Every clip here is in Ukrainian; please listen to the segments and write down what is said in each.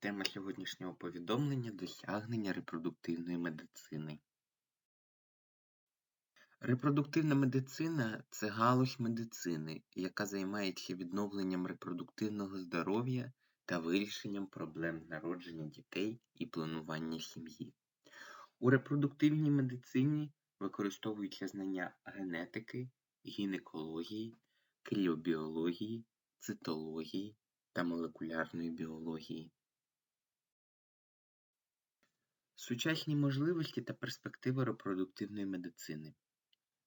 Тема сьогоднішнього повідомлення досягнення репродуктивної медицини. Репродуктивна медицина це галузь медицини, яка займається відновленням репродуктивного здоров'я та вирішенням проблем народження дітей і планування сім'ї. У репродуктивній медицині використовуються знання генетики, гінекології, кріобіології, цитології та молекулярної біології. Сучасні можливості та перспективи репродуктивної медицини.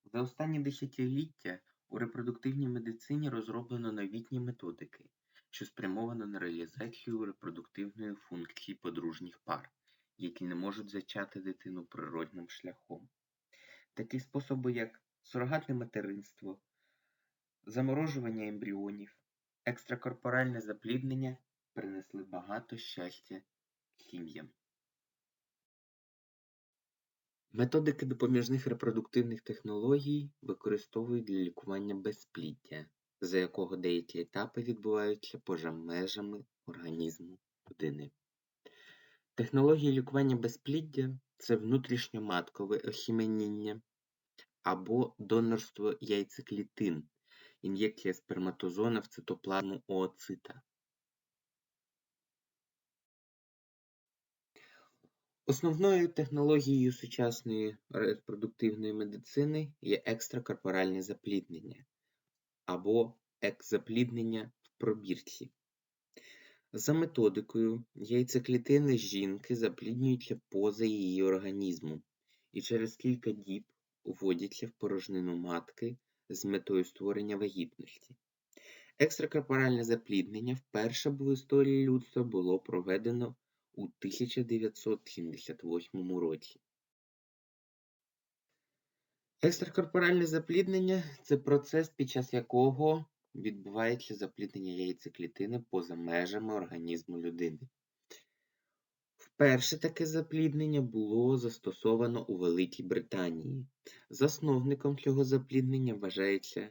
За останні десятиліття у репродуктивній медицині розроблено новітні методики, що спрямовано на реалізацію репродуктивної функції подружніх пар, які не можуть зачати дитину природним шляхом. Такі способи, як сурогатне материнство, заморожування ембріонів, екстракорпоральне запліднення принесли багато щастя сім'ям. Методики допоміжних репродуктивних технологій використовують для лікування безпліддя, за якого деякі етапи відбуваються поза межами організму людини. Технології лікування безпліддя це внутрішньоматкове охіменіння або донорство яйцеклітин, ін'єкція сперматозона в цитоплазму ooцита. Основною технологією сучасної репродуктивної медицини є екстракорпоральне запліднення або екзапліднення в пробірці. За методикою, яйцеклітини жінки запліднюються поза її організмом і через кілька діб вводяться в порожнину матки з метою створення вагітності. Екстракорпоральне запліднення вперше в історії людства було проведено у 1978 році. Екстракорпоральне запліднення це процес, під час якого відбувається запліднення яйцеклітини поза межами організму людини. Вперше таке запліднення було застосовано у Великій Британії. Засновником цього запліднення вважається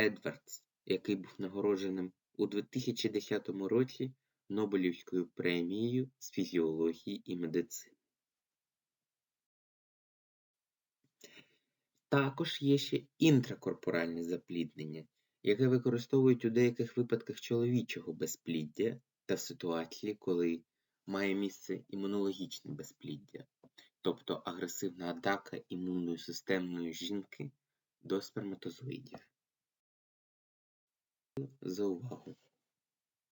Едвардс, який був нагородженим у 2010 році Нобелівською премією з фізіології і медицини. Також є ще інтракорпоральне запліднення, яке використовують у деяких випадках чоловічого безпліддя та в ситуації, коли має місце імунологічне безпліддя, тобто агресивна атака імунною системою жінки до сперматозоїдів. За увагу!